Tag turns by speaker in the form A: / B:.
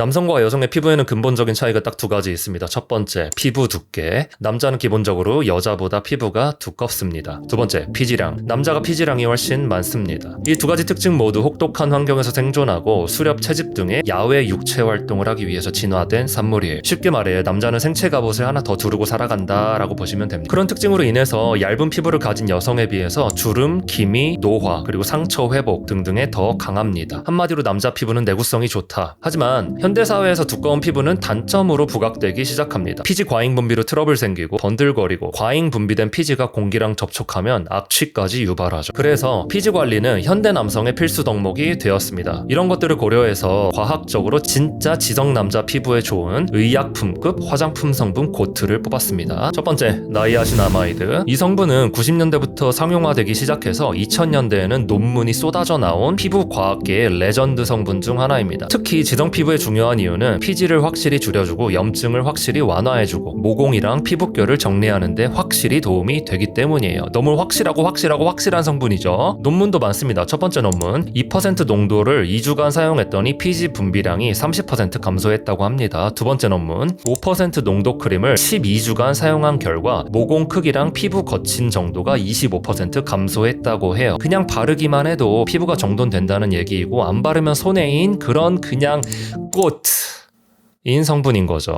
A: 남성과 여성의 피부에는 근본적인 차이가 딱 두 가지 있습니다. 첫 번째, 피부 두께. 남자는 기본적으로 여자보다 피부가 두껍습니다. 두 번째, 피지량. 남자가 피지량이 훨씬 많습니다. 이 두 가지 특징 모두 혹독한 환경에서 생존하고 수렵 채집 등의 야외 육체 활동을 하기 위해서 진화된 산물이에요. 쉽게 말해 남자는 생체 갑옷을 하나 더 두르고 살아간다라고 보시면 됩니다. 그런 특징으로 인해서 얇은 피부를 가진 여성에 비해서 주름, 기미, 노화, 그리고 상처 회복 등등에 더 강합니다. 한마디로 남자 피부는 내구성이 좋다. 하지만 현대 사회에서 두꺼운 피부는 단점으로 부각되기 시작합니다. 피지 과잉 분비로 트러블 생기고 번들거리고 과잉 분비된 피지가 공기랑 접촉하면 악취까지 유발하죠. 그래서 피지 관리는 현대 남성의 필수 덕목이 되었습니다. 이런 것들을 고려해서 과학적으로 진짜 지성 남자 피부에 좋은 의약품급 화장품 성분 고트를 뽑았습니다. 첫 번째, 나이아신아마이드. 이 성분은 90년대부터 상용화되기 시작해서 2000년대에는 논문이 쏟아져 나온 피부 과학계의 레전드 성분 중 하나입니다. 특히 지성 피부에 중요 한 이유는 피지를 확실히 줄여주고 염증을 확실히 완화해주고 모공이랑 피부결을 정리하는데 확실히 도움이 되기 때문이에요. 너무 확실하고 확실하고 확실한 성분이죠. 논문도 많습니다. 첫 번째 논문 2% 농도를 2주간 사용했더니 피지 분비량이 30% 감소했다고 합니다. 두 번째 논문 5% 농도 크림을 12주간 사용한 결과 모공 크기랑 피부 거친 정도가 25% 감소했다고 해요. 그냥 바르기만 해도 피부가 정돈된다는 얘기이고 안 바르면 손해인 그런 그냥 꽃인 성분인 거죠.